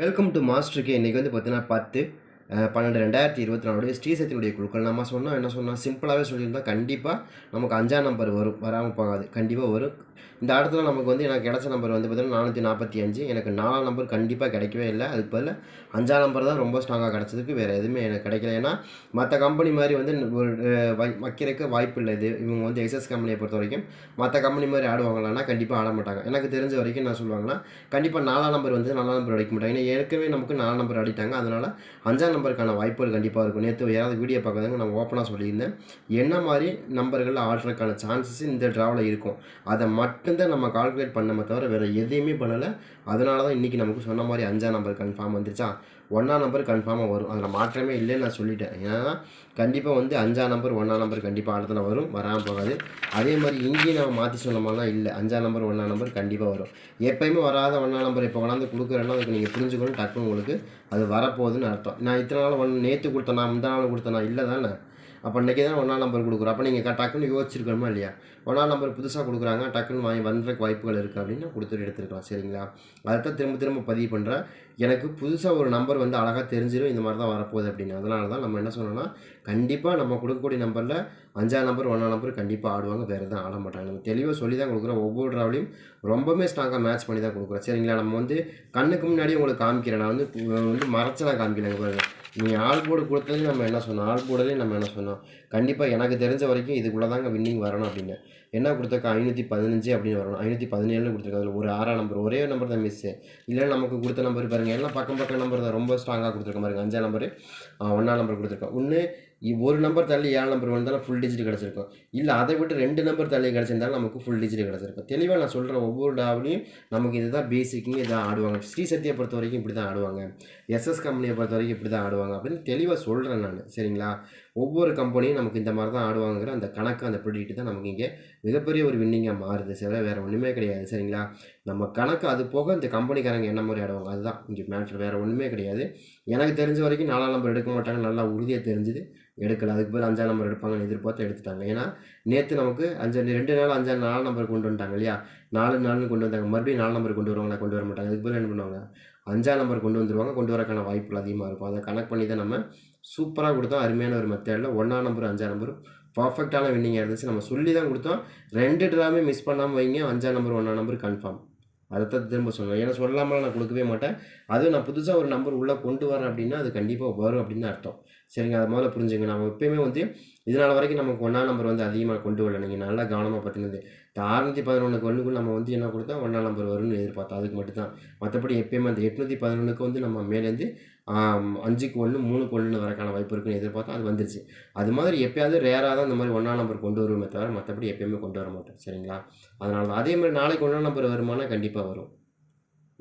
Welcome to மாஸ்டருக்கு இன்றைக்கி வந்து பார்த்தீங்கன்னா பத்து பன்னெண்டு ரெண்டாயிரத்தி இருபத்தி நாலுடைய ஸ்ரீசத்தினுடைய குழுக்கள். நம்ம சொன்னோம் என்ன சொன்னால் சிம்பிளாகவே சொல்லியிருந்தால் கண்டிப்பாக நமக்கு அஞ்சாம் நம்பர் வரும் வராமல் போகாது. கண்டிப்பாக வரும். இந்த இடத்துல நமக்கு வந்து எனக்கு கிடச்ச நம்பர் வந்து பார்த்திங்கன்னா நானூற்றி நாற்பத்தி அஞ்சு. எனக்கு நாலாம் நம்பர் கண்டிப்பாக கிடைக்கவே இல்லை. அதுக்கு பதில் அஞ்சாம் நம்பர் தான் ரொம்ப ஸ்ட்ராங்காக கிடச்சதுக்கு வேறு எதுவுமே எனக்கு கிடைக்கல. ஏன்னா மற்ற கம்பெனி மாதிரி வந்து ஒரு வைக்கிறதுக்கு வாய்ப்பு இல்லை. இது இவங்க வந்து எக்ஸஸ் கம்பெனியை பொறுத்த வரைக்கும் மற்ற கம்பெனி மாதிரி ஆடுவாங்களான்னா கண்டிப்பாக ஆட மாட்டாங்க. எனக்கு தெரிஞ்ச வரைக்கும் நான் சொல்லுவாங்கன்னா கண்டிப்பாக நாலாம் நம்பர் வந்து நாலாம் நம்பர் அடிக்க மாட்டாங்க. ஏன்னா ஏற்கனவே நமக்கு நாலாம் நம்பர் அடிட்டாங்க. அதனால் அஞ்சாம் நம்பருக்கான வாய்ப்புகள் கண்டிப்பாக இருக்கும். நேற்று யாராவது வீடியோ பார்க்குறதுங்க நான் ஓப்பனாக சொல்லியிருந்தேன். என்ன மாதிரி நம்பர்களில் ஆடுறதுக்கான சான்சஸ் இந்த ட்ராவில் இருக்கும். அதை மட்டும்தான் நம்ம கால்குலேட் பண்ணமே தவிர வேறு எதையுமே பண்ணலை. அதனால தான் இன்றைக்கி நமக்கு சொன்ன மாதிரி அஞ்சாம் நம்பர் கன்ஃபார்ம் வந்துருச்சா? ஒன்றாம் நம்பர் கன்ஃபார்மாக வரும். அதில் மாற்றமே இல்லைன்னு நான் சொல்லிட்டேன். ஏன்னா கண்டிப்பாக வந்து அஞ்சாம் நம்பர் ஒன்றாம் நம்பர் கண்டிப்பாக ஆடத்தில் வரும். வராமல் போகாது. அதே மாதிரி இங்கேயும் நம்ம மாற்றி சொன்னோம்னா இல்லை. அஞ்சாம் நம்பர் ஒன்றாம் நம்பர் கண்டிப்பாக வரும். எப்போயுமே வராத ஒன்றாம் நம்பர் இப்போ கொண்டாந்து கொடுக்குறேன்னா அதுக்கு நீங்கள் புரிஞ்சுக்கணும். டக்குன்னு உங்களுக்கு அது வரப்போகுதுன்னு அர்த்தம். நான் இத்தனை நாள் ஒன் நேற்று கொடுத்தேனா முந்தா நாள் கொடுத்தேனா இல்லை தானே? அப்போ இன்றைக்கி தான் ஒன்றா நம்பர் கொடுக்குறோம். அப்போ நீங்கள் டக்குன்னு யோசிச்சிருக்கணுமா இல்லையா? ஒன்றா நம்பர் புதுசாக கொடுக்குறாங்க டக்குன்னு வாங்கி வந்துறதுக்கு வாய்ப்புகள் இருக்குது அப்படின்னு கொடுத்துட்டு எடுத்துருக்கலாம் சரிங்களா? அதைத்தான் திரும்ப திரும்ப பதிவு பண்ணுறேன் எனக்கு புதுசாக ஒரு நம்பர் வந்து அழகாக தெரிஞ்சிடும் இந்த மாதிரி தான் வரப்போகுது அப்படின்னு. அதனால தான் நம்ம என்ன சொன்னோம்னா கண்டிப்பாக நம்ம கொடுக்கக்கூடிய நம்பரில் அஞ்சாம் நம்பர் ஒன்றாம் நம்பர் கண்டிப்பாக ஆடுவாங்க. வேறு எதுவும் ஆட மாட்டாங்க. நம்ம தெளிவாக சொல்லி தான் கொடுக்குறோம். ஒவ்வொரு ட்ராவலையும் ரொம்பவே ஸ்ட்ராங்காக மேட்ச் பண்ணி தான் கொடுக்குறோம். சரிங்களா? நம்ம வந்து கண்ணுக்கு முன்னாடி உங்களுக்கு காமிக்கிறேன். நான் வந்து வந்து மறைச்சு நான் காமிக்கிறேன். பாருங்க. ஆள் போர்டு கொடுத்ததுலேயும் நம்ம என்ன சொன்னோம்? ஆள் போர்டுலையும் நம்ம என்ன சொன்னோம்? கண்டிப்பாக எனக்கு தெரிஞ்ச வரைக்கும் இதுக்குள்ளே தாங்க வின்னிங் வரணும் அப்படின்னு. என்ன கொடுத்துருக்கா? ஐநூற்றி பதினஞ்சு அப்படின்னு வரணும். ஐநூற்றி பதினேழுன்னு கொடுத்துருக்காங்க அதில் ஒரு ஆறாம் நம்பர் ஒரே நம்பர் தான் மிஸ்ஸு இல்லை நமக்கு கொடுத்த நம்பர் பாருங்கள் எல்லாம் பக்கம் பக்கம் நம்பர் தான். ரொம்ப ஸ்ட்ராங்காக கொடுத்துருக்க பாருங்க. அஞ்சாம் நம்பர் ஒன்றாம் நம்பர் கொடுத்துருக்கோம் ஒன்று ஒரு நம்பர் தள்ளி ஏழு நம்பர் வந்தாலும் ஃபுல் டிஜிட் கிடச்சிருக்கும். இல்லை அதை விட்டு ரெண்டு நம்பர் தள்ளி கிடச்சிருந்தாலும் நமக்கு ஃபுல் டிஜிட் கிடச்சிருக்கும். தெளிவாக நான் சொல்கிற ஒவ்வொரு டாவிலையும் நமக்கு இதுதான் பேசிக்குங்க இதான் ஆடுவாங்க. ஸ்ரீ சத்தியை பொறுத்த வரைக்கும் இப்படி தான் ஆடுவாங்க. எஸ்எஸ் கம்பெனியை பொறுத்த வரைக்கும் இப்படி தான் ஆடுவாங்க அப்படின்னு தெளிவாக சொல்கிறேன் நான். சரிங்களா? ஒவ்வொரு கம்பெனியும் நமக்கு இந்த மாதிரி தான் ஆடுவாங்கிற அந்த கணக்கு அந்த ப்ரிடிக்ட் தான் நமக்கு இங்கே மிகப்பெரிய ஒரு வின்னிங்காக மாறுது சில வேறு ஒன்றுமே கிடையாது. சரிங்களா? நம்ம கணக்கு அது போக இந்த கம்பெனிக்காரங்க என்ன மாதிரி ஆடுவாங்க? அதுதான் இங்கே மேட்ரு வேறு ஒன்றுமே கிடையாது. எனக்கு தெரிஞ்ச வரைக்கும் நாலாம் நம்பர் எடுக்க மாட்டாங்க. நல்லா உறுதியாக தெரிஞ்சுது. எடுக்கலை அதுக்கு பேர் அஞ்சாம் நம்பர் எடுப்பாங்கன்னு எதிர்பார்த்து எடுத்துட்டாங்க. ஏன்னா நேற்று நமக்கு அஞ்சு ரெண்டு நாள் அஞ்சாம் நாலு நம்பர் கொண்டு வந்துட்டாங்க இல்லையா? நாலு நாள்னு கொண்டு வந்தாங்க. மறுபடியும் நாலு நம்பர் கொண்டு வருவாங்களா? கொண்டு வர மாட்டாங்க. அதுக்கு பேர் என்ன பண்ணுவாங்க? அஞ்சாம் நம்பர் கொண்டு வந்துருவாங்க. கொண்டு வரக்கான வாய்ப்புகள் அதிகமாக இருக்கும். அதை கனெக்ட் பண்ணி தான் நம்ம சூப்பராக கொடுத்தோம். அருமையான ஒரு மெத்தேடில் ஒன்றாம் நம்பர் அஞ்சாம் நம்பர் பர்ஃபெக்டான வின்னிங்காக இருந்துச்சு. நம்ம சொல்லி தான் கொடுத்தோம். ரெண்டு ட்ராமே மிஸ் பண்ணாமல் வைங்க. அஞ்சாம் நம்பர் ஒன்றாம் நம்பர் கன்ஃபார்ம் அதை தான் திரும்ப சொல்லுவேன் ஏன்னா சொல்லாமல் நான் கொடுக்கவே மாட்டேன். அதுவும் நான் புதுசாக ஒரு நம்பர் உள்ளே கொண்டு வரேன் அப்படின்னா அது கண்டிப்பாக வரும் அப்படின்னு அர்த்தம். சரிங்க. அதை முதல்ல புரிஞ்சுங்க. நம்ம எப்பயுமே வந்து இதனால் வரைக்கும் நமக்கு ஒன்றாம் நம்பர் வந்து அதிகமாக கொண்டு வரல. நீங்கள் நல்லா கவனமாக பார்த்துனது இப்போ அறுநூற்றி பதினொன்றுக்கு ஒன்றுக்கு நம்ம வந்து என்ன கொடுத்தா ஒன்றாம் நம்பர் வரும்னு எதிர்பார்த்தோம் அதுக்கு மட்டும்தான். மற்றபடி எப்பயுமே அந்த எட்நூற்றி பதினொன்றுக்கு வந்து நம்ம மேலேருந்து அஞ்சுக்கு ஒன்று மூணுக்கு ஒன்று வரக்கான வாய்ப்பு இருக்குன்னு எதிர்பார்த்தோம் அது வந்துருச்சு. அது மாதிரி எப்பயாவது ரேராக தான் இந்த மாதிரி ஒன்றாம் நம்பர் கொண்டு வருவோமே தவிர மற்றபடி எப்பயுமே கொண்டு வர மாட்டோம். சரிங்களா? அதனால தான் அதே மாதிரி நாளைக்கு ஒன்றாம் நம்பர் வருமானா கண்டிப்பாக வரும்.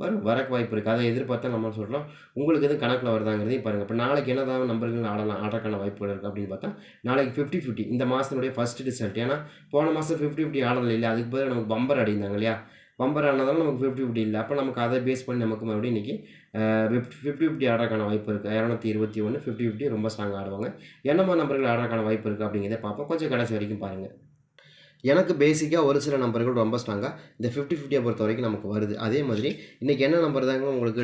வரும். வரக்கு வாய்ப்பு இருக்குது அதை எதிர்பார்த்தா நம்ம சொல்கிறோம் உங்களுக்கு எதுவும் கணக்கில் வருதாங்கிறதையும் பாருங்கள் இப்போ நாளைக்கு என்னதான் நம்பர்கள் ஆடலாம் ஆடுறக்கான வாய்ப்புகள் இருக்குது அப்படின்னு பார்த்தா நாளைக்கு ஃபிஃப்டி ஃபிஃப்டி இந்த மாதத்தினுடைய ஃபஸ்ட்டு ரிசல்ட் ஏன்னா போன மாதம் ஃபிஃப்டி ஃபிஃப்டி ஆடலை இல்லை அதுக்கு பதில் நமக்கு பம்பர் அடிந்தாங்க இல்லையா? பம்பர் ஆனதால நமக்கு ஃபிஃப்டி ஃபிஃப்டி இல்லை. அப்போ நமக்கு அதை பேஸ் பண்ணி நமக்கு மறுபடியும் இன்றைக்கி ஃபிஃப்டி ஃபிஃப்டி ஆடுறக்கான வாய்ப்பு இருக்குது இரநூத்தி இருபத்தி ஒன்று ஃபிஃப்டி ஃபிஃப்டி ரொம்ப ஸ்ட்ராங்காக ஆடுவாங்க. என்னமா நம்பர்கள் ஆடுறக்கான வாய்ப்பு இருக்குது அப்படிங்கிறத பார்ப்போம். கொஞ்சம் கடைசி வரைக்கும் பாருங்கள் எனக்கு பேசிக்காக ஒரு சில நம்பர்கள் ரொம்ப ஸ்ட்ராங்காக இந்த ஃபிஃப்டி ஃபிஃப்டியை பொறுத்த வரைக்கும் நமக்கு வருது. அதே மாதிரி இன்றைக்கி என்ன நம்பர் தாங்க உங்களுக்கு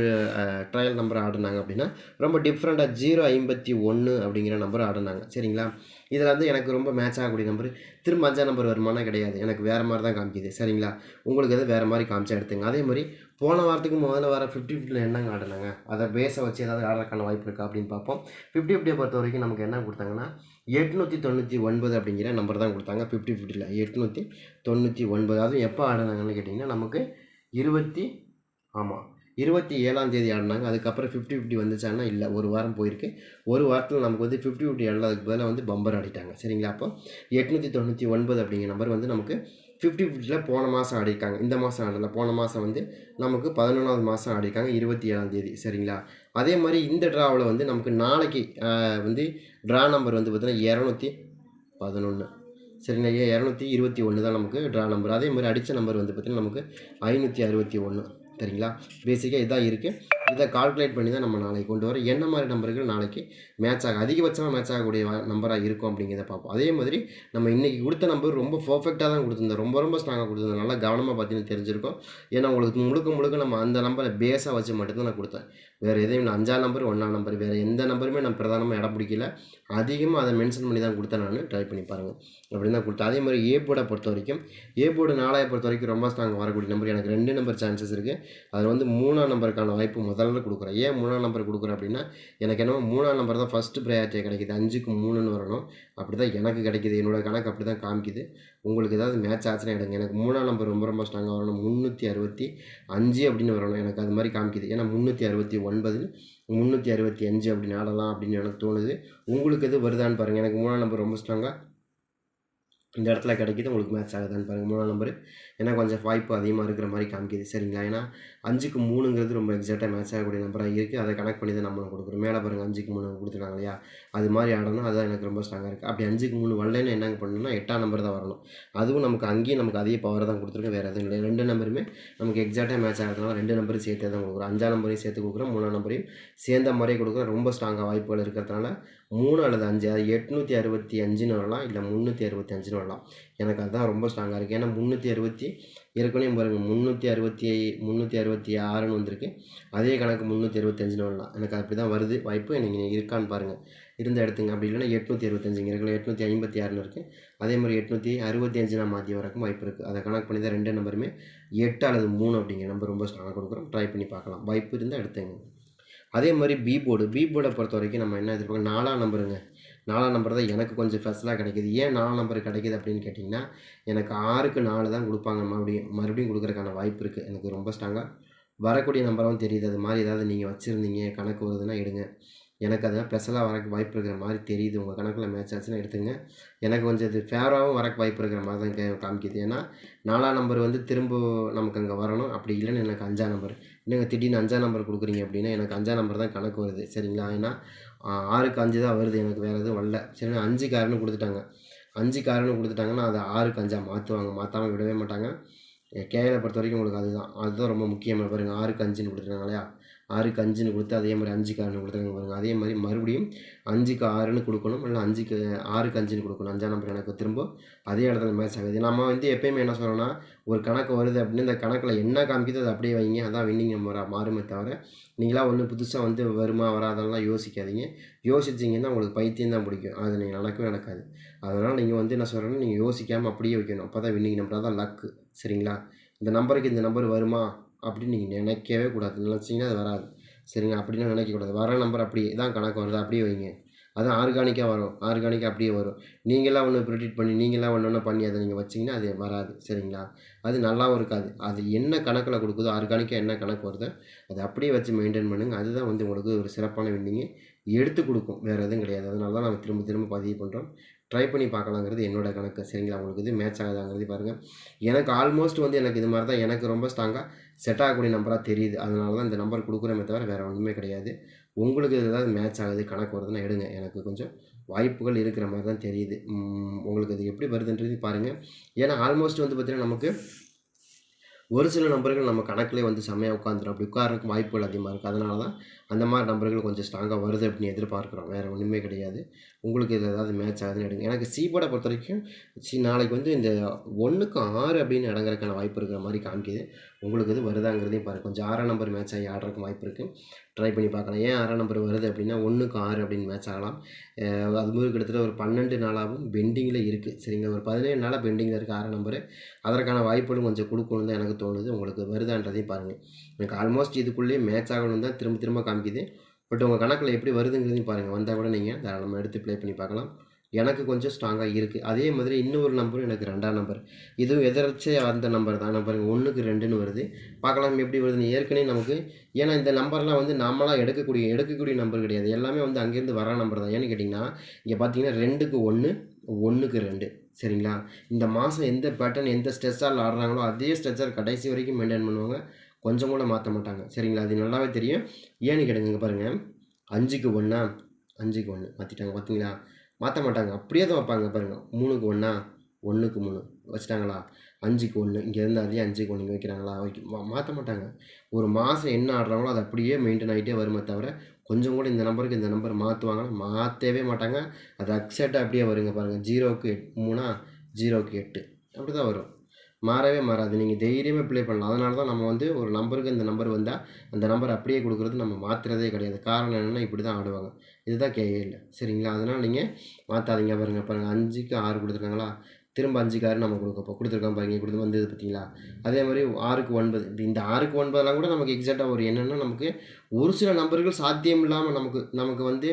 ட்ரையல் நம்பர் ஆடினாங்க அப்படின்னா ரொம்ப டிஃப்ரெண்ட்டாக ஜீரோ ஐம்பத்தி ஒன்று அப்படிங்கிற நம்பர் ஆடினாங்க. சரிங்களா? இதில் வந்து எனக்கு ரொம்ப மேட்ச் ஆகக்கூடிய நம்பர் திரும்ப அஞ்சா நம்பர் வருமானா கிடையாது. எனக்கு வேறு மாதிரி தான் காமிக்குது. சரிங்களா? உங்களுக்கு எது வேறு மாதிரி காமிச்சா எடுத்துங்க. அதே மாதிரி போன வாரத்துக்கு முதல்ல வர ஃபிஃப்டி ஃபிஃப்டியில் என்னங்க ஆடினாங்க? அதை பேஸை வச்சு ஏதாவது ஆடுறதுக்கான வாய்ப்பு இருக்கா அப்படின்னு பார்ப்போம். ஃபிஃப்டி ஃபிஃப்டியை பொறுத்த வரைக்கும் நமக்கு என்ன கொடுத்தாங்கன்னா எட்நூற்றி தொண்ணூற்றி ஒன்பது அப்படிங்கிற நம்பர் தான் கொடுத்தாங்க. ஃபிஃப்டி ஃபிஃப்டியில் எட்நூற்றி தொண்ணூற்றி ஒன்பது. அதுவும் எப்போ ஆடினாங்கன்னு கேட்டிங்கன்னா நமக்கு இருபத்தி ஆமாம் இருபத்தி ஏழாம் தேதி ஆடினாங்க. அதுக்கப்புறம் ஃபிஃப்டி ஃபிஃப்டி வந்துச்சான்னா இல்லை ஒரு வாரம் போயிருக்கு. ஒரு வாரத்தில் நமக்கு வந்து ஃபிஃப்டி ஃபிஃப்டி ஆடலாதுக்கு பதிலாக வந்து பம்பர் ஆடிட்டாங்க சரிங்களா? அப்போ எட்நூற்றி தொண்ணூற்றி ஒன்பது அப்படிங்கிற நம்பர் வந்து நமக்கு ஃபிஃப்டி ஃபிஃப்டியில் போன மாதம் ஆடிருக்காங்க. இந்த மாதம் ஆடலை. போன மாதம் வந்து நமக்கு பதினொன்றாவது மாதம் ஆடிருக்காங்க. இருபத்தி ஏழாம் தேதி. சரிங்களா? அதே மாதிரி இந்த ட்ராவில் வந்து நமக்கு நாளைக்கு வந்து ட்ரா நம்பர் வந்து பார்த்திங்கன்னா இரநூத்தி பதினொன்று சரிங்களா? இரநூத்தி இருபத்தி ஒன்று தான் நமக்கு ட்ரா நம்பர் அதே மாதிரி அடித்த நம்பர் வந்து பார்த்திங்கன்னா நமக்கு ஐநூற்றி அறுபத்தி ஒன்று சரிங்களா? பேசிக்காக இதான் இருக்குது இதை கால்குலேட் பண்ணி தான் நம்ம நாளைக்கு கொண்டு வரோம் என்ன மாதிரி நம்பர்கள் நாளைக்கு மேட்ச் ஆகும் அதிகபட்சமாக மேட்ச் ஆகக்கூடிய நம்பராக இருக்கும் அப்படிங்கிறத பார்ப்போம். அதே மாதிரி நம்ம இன்றைக்கி கொடுத்த நம்பர் ரொம்ப பர்ஃபெக்டாக தான் கொடுத்துருந்தோம். ரொம்ப ரொம்ப ஸ்ட்ராங்காக கொடுத்துருந்தோம். நல்லா கவனமாக பார்த்தீங்கன்னா தெரிஞ்சிருக்கும். ஏன்னா உங்களுக்கு முழுக்க முழுக்க நம்ம அந்த நம்பரை பேஸாக வச்சு மட்டும்தான் நான் கொடுத்தேன். வேறு எதையும் நான் அஞ்சாம் நம்பர் ஒன்றாம் நம்பர் வேறு எந்த நம்பருமே நான் பிரதானமாக இடம் பிடிக்கல. அதிகமாக அதை மென்ஷன் பண்ணி தான் கொடுத்தேன் நான். ட்ரை பண்ணி பாருங்கள் அப்படின்னு தான் கொடுத்தேன். அதே மாதிரி ஏ போர்டை பொறுத்த வரைக்கும் ஏ போர்டு நாலாயை பொறுத்த வரைக்கும் ரொம்ப ஸ்ட்ராங் வரக்கூடிய நம்பர் எனக்கு ரெண்டு நம்பர் சான்சஸ் இருக்குது அதில் வந்து மூணாம் நம்பருக்கான வாய்ப்பு முதல்ல கொடுக்குறேன். ஏன் மூணாம் நம்பர் கொடுக்குறேன் அப்படின்னா எனக்கு என்னமோ மூணாம் நம்பர் தான் ஃபஸ்ட்டு ப்ரையாரிட்டியாக கிடைக்குது. அஞ்சுக்கு மூணுன்னு வரணும். அப்படி தான் எனக்கு கிடைக்கிது. என்னோட கணக்கு அப்படி தான் காமிக்குது. உங்களுக்கு ஏதாவது மேட்ச் ஆச்சுன்னா எடுங்க. எனக்கு மூணாம் நம்பர் ரொம்ப ரொம்ப ஸ்ட்ராங்காக வரணும். முந்நூற்றி அறுபத்தி அஞ்சு அப்படின்னு வரணும். எனக்கு அது மாதிரி காமிக்குது. ஏன்னா முந்நூற்றி அறுபத்தி ஒன்பது முந்நூற்றி அறுபத்தி அஞ்சு அப்படின்னு ஆடலாம் அப்படின்னு எனக்கு தோணுது. உங்களுக்கு எது வருதான்னு பாருங்கள் எனக்கு மூணாம் நம்பர் ரொம்ப ஸ்ட்ராங்காக இந்த இடத்துல கிடைக்கிது உங்களுக்கு மேட்ச் ஆகுதான்னு பாருங்கள் மூணாம் நம்பர் ஏன்னா கொஞ்சம் வாய்ப்பு அதிகமாக இருக்கிற மாதிரி காமிக்குது. சரிங்களா? ஏன்னா அஞ்சுக்கு மூணுங்கிறது ரொம்ப எக்ஸாக்டாக மேட்ச் ஆகக்கூடிய நம்பராக இருக்குது அதை கனெக்ட் பண்ணி தான் நம்ம கொடுக்குறோம். மேலே பாருங்கள் அஞ்சுக்கு மூணு கொடுத்துருக்காங்க இல்லையா? அது மாதிரி ஆடணும். அதுதான் எனக்கு ரொம்ப ஸ்ட்ராங்காக இருக்குது அப்படி அஞ்சுக்கு மூணு வரலன்னு என்ன பண்ணணும்னா எட்டாம் நம்பர் தான் வரணும். அதுவும் நமக்கு அங்கேயும் நமக்கு அதிக பவர் தான் கொடுத்துருக்கோம். வேறு எதுவும் இல்லை. ரெண்டு நம்பருமே நமக்கு எக்ஸாக்டாக மேட்ச் ஆகிறதுனால ரெண்டு நம்பரும் சேர்த்து தான் கொடுக்குறோம். அஞ்சாம் நம்பரையும் சேர்த்து கொடுக்குறோம். மூணாம் நம்பரையும் சேர்ந்த மாதிரியே கொடுக்குறோம். ரொம்ப ஸ்ட்ராங்காக வாய்ப்புகள் இருக்கிறதுனால மூணு அல்லது அஞ்சு அது எட்நூற்றி அறுபத்தி அஞ்சுன்னு வரலாம். இல்லை முந்நூற்றி அறுபத்தி அஞ்சுன்னு வரலாம். எனக்கு அதுதான் ரொம்ப ஸ்ட்ராங்காக இருக்குது ஏன்னா முந்நூற்றி அறுபத்தி ஏற்கனவே பாருங்கள் முந்நூற்றி அறுபத்தி முந்நூற்றி அறுபத்தி ஆறுன்னு வந்திருக்கு. அதே கணக்கு முந்நூற்றி அறுபத்தஞ்சுன்னு வரலாம். எனக்கு அப்படி தான் வருது. வாய்ப்பு நீங்கள் இருக்கான்னு பாருங்கள் இருந்த இடத்துங்க அப்படி இல்லைன்னா எட்நூற்றி அறுபத்தஞ்சுங்க இருக்குல்ல எட்நூற்றி ஐம்பத்தி ஆறுன்னு இருக்குது அதே மாதிரி எட்நூற்றி அறுபத்தி அஞ்சு நான் மாற்றி வரக்கும் வாய்ப்பு இருக்குது அதை கணக்கு பண்ணி தான் ரெண்டு நம்பருமே எட்டு அல்லது மூணு அப்படிங்கிற நம்பர் ரொம்ப ஸ்ட்ராங்காக கொடுக்குறோம். ட்ரை பண்ணி பார்க்கலாம். வாய்ப்பு இருந்தால் எடுத்துங்க. அதே மாதிரி பி போர்டு பி போர்டை பொறுத்த வரைக்கும் நம்ம என்ன எதிர்பார்க்கணும் நாலாம் நம்பருங்க. நாலாம் நம்பர் தான் எனக்கு கொஞ்சம் ஸ்பெஷலாக கிடைக்கிது. ஏன் நாலாம் நம்பர் கிடைக்கிது அப்படின்னு கேட்டிங்கன்னா எனக்கு ஆறுக்கு நாலு தான் கொடுப்பாங்க. மறுபடியும் மறுபடியும் கொடுக்குறதுக்கான வாய்ப்பு இருக்குது எனக்கு ரொம்ப ஸ்ட்ராங்காக வரக்கூடிய நம்பராகவும் தெரியுது. அது மாதிரி ஏதாவது நீங்கள் வச்சுருந்தீங்க கணக்கு வருதுன்னா எடுங்க. எனக்கு அதெல்லாம் ஸ்பெஷலாக வரக்கு வாய்ப்பு இருக்கிற மாதிரி தெரியுது. உங்கள் கணக்கில் மேட்ச் ஆச்சுன்னா எடுத்துங்க எனக்கு கொஞ்சம் இது ஃபேராகவும் வரக்கு வாய்ப்பு இருக்கிற மாதிரி தான் கே- காமிக்குது. ஏன்னா நாலாம் நம்பர் வந்து திரும்ப நமக்கு அங்கே வரணும். அப்படி இல்லைன்னு எனக்கு அஞ்சாம் நம்பர் நீங்கள் திடீர்னு அஞ்சாம் நம்பர் கொடுக்குறீங்க அப்படின்னா எனக்கு அஞ்சாம் நம்பர் தான் கணக்கு வருது. சரிங்களா? ஏன்னா ஆறுக்கு அஞ்சு தான் வருது. எனக்கு வேறு எதுவும் வரல. சரி அஞ்சு காரணம் கொடுத்துட்டாங்க. அஞ்சு காரணம் கொடுத்துட்டாங்கன்னா அதை ஆறுக்கு அஞ்சாக மாற்றுவாங்க மாற்றாமல் விடவே மாட்டாங்க. கேஏல பொறுத்த வரைக்கும் உங்களுக்கு அதுதான். அதுதான் ரொம்ப முக்கியமாக பாருங்கள் ஆறுக்கு அஞ்சுன்னு கொடுத்துருக்காங்க இல்லையா? ஆறுக்கு அஞ்சுன்னு கொடுத்து அதே மாதிரி அஞ்சுக்கு ஆறுன்னு கொடுத்துருக்காங்க பாருங்கள் அதே மாதிரி மறுபடியும் அஞ்சுக்கு ஆறுன்னு கொடுக்கணும். இல்லை அஞ்சுக்கு ஆறுக்கு அஞ்சுன்னு கொடுக்கணும். அஞ்சாம் நம்பர் எனக்கு திரும்ப அதே இடத்துல மேட்ச் ஆகுது நம்ம வந்து எப்பயுமே என்ன சொல்கிறோன்னா ஒரு கணக்கு வருது அப்படின்னு இந்த கணக்கில் என்ன காமிக்குதோ அதை அப்படியே வைங்க. அதான் வின்னிங் நம்பராக மாறுமே தவிர நீங்களாம் ஒன்று புதுசாக வந்து வருமா வராதெல்லாம் யோசிக்காதீங்க. யோசிச்சிங்கன்னா உங்களுக்கு பைத்தியம் தான் பிடிக்கும். அது நீங்கள் நடக்கவே நடக்காது. அதனால் நீங்கள் வந்து என்ன சொல்கிறேன்னா நீங்கள் யோசிக்காமல் அப்படியே வைக்கணும். அப்போ தான் வின்னிங் நம்பர் தான் லக்கு சரிங்களா? இந்த நம்பருக்கு இந்த நம்பர் வருமா? அப்படின்னு நீங்கள் நினைக்கவே கூடாது. நினச்சிங்கன்னா அது வராது. சரிங்க அப்படின்னு நினைக்கக்கூடாது வர நம்பர் அப்படியே தான் கணக்கு வருது அப்படியே வைங்க. அது ஆர்கானிக்காக வரும். ஆர்கானிக்காக அப்படியே வரும். நீங்களாம் ஒன்று ப்ரிடிக்ட் பண்ணி நீங்களாக ஒன்று ஒன்று பண்ணி அதை நீங்கள் வச்சிங்கன்னா அது வராது. சரிங்களா? அது நல்லாவும் இருக்காது. அது என்ன கணக்கில் கொடுக்குதோ ஆர்கானிக்காக என்ன கணக்கு வருதோ அதை அப்படியே வச்சு மெயின்டைன் பண்ணுங்கள் அதுதான் வந்து உங்களுக்கு ஒரு சிறப்பான வின்னிங்கு எடுத்து கொடுக்கும். வேறு எதுவும் கிடையாது. அதனால தான் நம்ம திரும்ப திரும்ப பதிவு பண்ணுறோம் ட்ரை பண்ணி பார்க்கலாங்கிறது என்னோட கணக்கு. சரிங்களா? உங்களுக்கு இது மேட்ச் ஆகுதாங்கிறது பாருங்கள் எனக்கு ஆல்மோஸ்ட் வந்து எனக்கு இது மாதிரி தான் எனக்கு ரொம்ப ஸ்ட்ராங்காக செட் ஆகக்கூடிய நம்பராக தெரியுது. அதனால தான் இந்த நம்பர் கொடுக்குறமே தவிர வேறு ஒன்றுமே கிடையாது. உங்களுக்கு இது ஏதாவது மேட்ச் ஆகுது கணக்கு வருதுன்னா எடுங்க. எனக்கு கொஞ்சம் வாய்ப்புகள் இருக்கிற மாதிரி தான் தெரியுது உங்களுக்கு அது எப்படி வருதுன்றது பாருங்கள் ஏன்னா ஆல்மோஸ்ட் வந்து பார்த்திங்கன்னா நமக்கு ஒரு சில நம்பர்கள் நம்ம கணக்கிலே வந்து செம்மையாக உட்காந்துரும் அப்படி உட்காரக்கு வாய்ப்புகள் அதிகமாக இருக்குது அதனால தான் அந்த மாதிரி நம்பர்கள் கொஞ்சம் ஸ்ட்ராங்காக வருது அப்படின்னு எதிர்பார்க்குறோம். வேறு ஒன்றுமே கிடையாது. உங்களுக்கு இது ஏதாவது மேட்ச் ஆகுதுன்னு எடுங்க. எனக்கு சீபோட பொறுத்த வரைக்கும் சி நாளைக்கு வந்து இந்த ஒன்றுக்கு ஆறு அப்படின்னு இடங்குறதுக்கான வாய்ப்பு இருக்கிற மாதிரி காமிக்குது. உங்களுக்கு இது வருதாங்கிறதையும் பாருங்கள் கொஞ்சம் ஆறாம் நம்பர் மேட்ச் ஆகி ஆடுறதுக்கு வாய்ப்பு இருக்குது ட்ரை பண்ணி பார்க்கலாம். ஏன் ஆறாம் நம்பர் வருது அப்படின்னா ஒன்றுக்கு ஆறு அப்படின்னு மேட்ச் ஆகலாம். அது மாதிரி கிட்டத்தட்ட ஒரு பன்னெண்டு நாளாகவும் பெண்டிங்கில் இருக்குது சரிங்க ஒரு பதினேழு நாளாக பெண்டிங்கில் இருக்குது ஆறாம் நம்பரு அதற்கான வாய்ப்புகளும் கொஞ்சம் கொடுக்கணும் தான் எனக்கு தோணுது. உங்களுக்கு வருதான்றதையும் பாருங்கள் எனக்கு ஆல்மோஸ்ட் இதுக்குள்ளேயே மேட்ச் ஆகணும் தான் திரும்ப திரும்ப காமிக்குது. பட் உங்கள் கணக்கில் எப்படி வருதுங்கிறதையும் பாருங்கள் வந்தால் கூட நீங்கள் தாராளமாக எடுத்து ப்ளே பண்ணி பார்க்கலாம். எனக்கு கொஞ்சம் ஸ்ட்ராங்காக இருக்குது அதே மாதிரி இன்னொரு நம்பரும் எனக்கு ரெண்டாம் நம்பர் இதுவும் எதிர்ச்சியாக அந்த நம்பர் தான். நான் பாருங்கள் ஒன்றுக்கு ரெண்டுன்னு வருது. பார்க்கலாம் எப்படி வருதுன்னு. ஏற்கனவே நமக்கு ஏன்னா இந்த நம்பர்லாம் வந்து நம்மளாம் எடுக்கக்கூடிய எடுக்கக்கூடிய நம்பர் கிடையாது. எல்லாமே வந்து அங்கேருந்து வர நம்பர் தான். ஏன்னு கேட்டிங்கன்னா இங்கே பார்த்தீங்கன்னா ரெண்டுக்கு ஒன்று ஒன்றுக்கு ரெண்டு. சரிங்களா? இந்த மாதம் எந்த பேட்டர்ன் எந்த ஸ்ட்ரெச்சால் ஆடுறாங்களோ அதே ஸ்ட்ரெச்சர் கடைசி வரைக்கும் மெயின்டைன் பண்ணுவாங்க. கொஞ்சம் கூட மாற்ற மாட்டாங்க. சரிங்களா? அது நல்லாவே தெரியும். ஏன்னு கேட்டுங்க பாருங்கள் அஞ்சுக்கு ஒன்றா அஞ்சுக்கு ஒன்று மாற்றிட்டாங்க பார்த்தீங்களா மாற்ற மாட்டாங்க. அப்படியே தான் வைப்பாங்க பாருங்கள் மூணுக்கு ஒன்றா ஒன்றுக்கு மூணு. வச்சுட்டாங்களா? அஞ்சுக்கு ஒன்று இங்கேருந்து அதே அஞ்சுக்கு ஒன்று இங்கே வைக்கிறாங்களா? வைக்க மாற்ற மாட்டாங்க. ஒரு மாதம் என்ன ஆடுறாங்களோ அது அப்படியே மெயின்டைன் ஆகிட்டே வருமே தவிர கொஞ்சம் கூட இந்த நம்பருக்கு இந்த நம்பர் மாற்றுவாங்கன்னா மாற்றவே மாட்டாங்க. அது அக்செப்டாக அப்படியே வருங்க பாருங்கள் ஜீரோவுக்கு எட் மூணா ஜீரோவுக்கு எட்டு. அப்படி தான் வரும். மாறவே மாறாது. நீங்கள் தைரியமாக ப்ளே பண்ணலாம். அதனால தான் நம்ம வந்து ஒரு நம்பருக்கு இந்த நம்பர் வந்தால் அந்த நம்பர் அப்படியே கொடுக்குறது நம்ம மாற்றுறதே கிடையாது. காரணம் என்னென்னா இப்படி தான் ஆடுவாங்க. இதுதான் கேஎல். சரிங்களா? அதனால் நீங்கள் மாற்றாதீங்க பாருங்கள் பாருங்கள் அஞ்சுக்கு ஆறு கொடுத்துருக்காங்களா? திரும்ப அஞ்சுக்கு ஆறு நம்ம கொடுக்கப்போ கொடுத்துருக்கோம் பாருங்க. கொடுத்து வந்தது பார்த்தீங்களா அதே மாதிரி ஆறுக்கு ஒன்பது. இந்த ஆறுக்கு ஒன்பதெல்லாம் கூட நமக்கு எக்ஸாக்டாக ஒரு என்னென்னா நமக்கு ஒரு சில நம்பர்கள் சாத்தியம் இல்லாமல் நமக்கு நமக்கு வந்து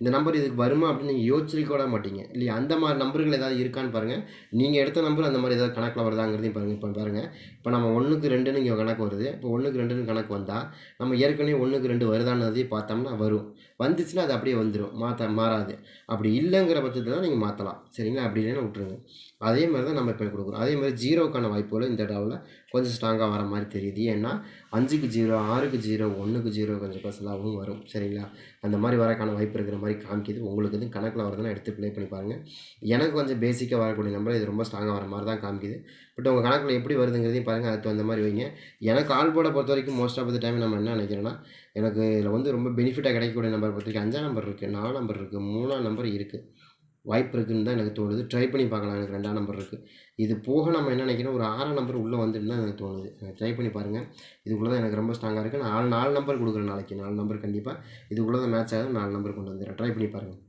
இந்த நம்பர் இதுக்கு வருமா அப்படின்னு நீங்கள் யோசிச்சிருக்க கூட மாட்டீங்க. இல்லையா? அந்த மாதிரி நம்பர்கள் ஏதாவது இருக்கான்னு பாருங்கள் நீங்கள் எடுத்த நம்பர் அந்த மாதிரி ஏதாவது கணக்கில் வருதாங்கிறதையும் பாருங்கள் இப்போ பாருங்கள் இப்போ நம்ம ஒன்றுக்கு ரெண்டுன்னு இங்கே கணக்கு வருது. இப்போ ஒன்றுக்கு ரெண்டுன்னு கணக்கு வந்தால் நம்ம ஏற்கனவே ஒன்றுக்கு ரெண்டு வருதானதையும் பார்த்தோம்னா வரும். வந்துச்சுன்னா அது அப்படியே வந்துடும் மாற்ற மாறாது. அப்படி இல்லைங்கிற பட்சத்தில் தான் நீங்கள் மாற்றலாம் சரிங்களா? அப்படி இல்லைன்னா விட்ருங்க அதே மாதிரி தான் நம்ம இப்போ கொடுக்குறோம். அதே மாதிரி ஜீரோக்கான வாய்ப்புகளும் இந்த டவுவில் கொஞ்சம் ஸ்ட்ராங்காக வர மாதிரி தெரியுது. ஏன்னா அஞ்சுக்கு ஜீரோ ஆறுக்கு ஜீரோ ஒன்றுக்கு ஜீரோ கொஞ்சம் பர்சலாகவும் வரும். சரிங்களா? அந்த மாதிரி வரக்கான வாய்ப்பு இருக்கிற மாதிரி காமிக்கிது. உங்களுக்கு எதுவும் கணக்கில் வரதுன்னா எடுத்து ப்ளே பண்ணி பாருங்கள் எனக்கு கொஞ்சம் பேசிக்காக வரக்கூடிய நம்பர் இது ரொம்ப ஸ்ட்ராங்காக வர மாதிரி தான் காமிக்குது. பட் உங்கள் கணக்கில் எப்படி வருதுங்கிறதையும் பாருங்கள் அதுக்கு தகுந்த மாதிரி வைங்க. எனக்கு ஆல் போர்டை பொறுத்த வரைக்கும் மோஸ்ட் ஆஃப் த டைம் நம்ம என்ன நினைக்கிறோன்னா எனக்கு இதில் வந்து ரொம்ப பெனிஃபிட்டாக கிடைக்கக்கூடிய நம்பர் பொறுத்த வரைக்கும் அஞ்சாம் நம்பர் இருக்குது நாலாம் நம்பர் இருக்குது மூணாம் நம்பர் இருக்குது வாய்ப்பு இருக்குன்னு தான் எனக்கு தோணுது. ட்ரை பண்ணி பார்க்கலாம். எனக்கு ரெண்டாம் நம்பர் இருக்குது இது போக நம்ம என்ன நினைக்கிறோம் ஒரு ஆறாம் நம்பர் உள்ளே வந்துட்டு தான் எனக்கு தோணுது. ட்ரை பண்ணி பாருங்கள் இதுக்குள்ளே தான் எனக்கு ரொம்ப ஸ்ட்ராங்காக இருக்குது நான் நாலு நாலு நம்பர் கொடுக்குறேன் நாளைக்கு. நாலு நம்பர் கண்டிப்பாக இதுக்குள்ளே தான் மேட்ச் ஆகுது. நாலு நம்பர் கொண்டு வந்துடுறேன். ட்ரை பண்ணி பாருங்கள்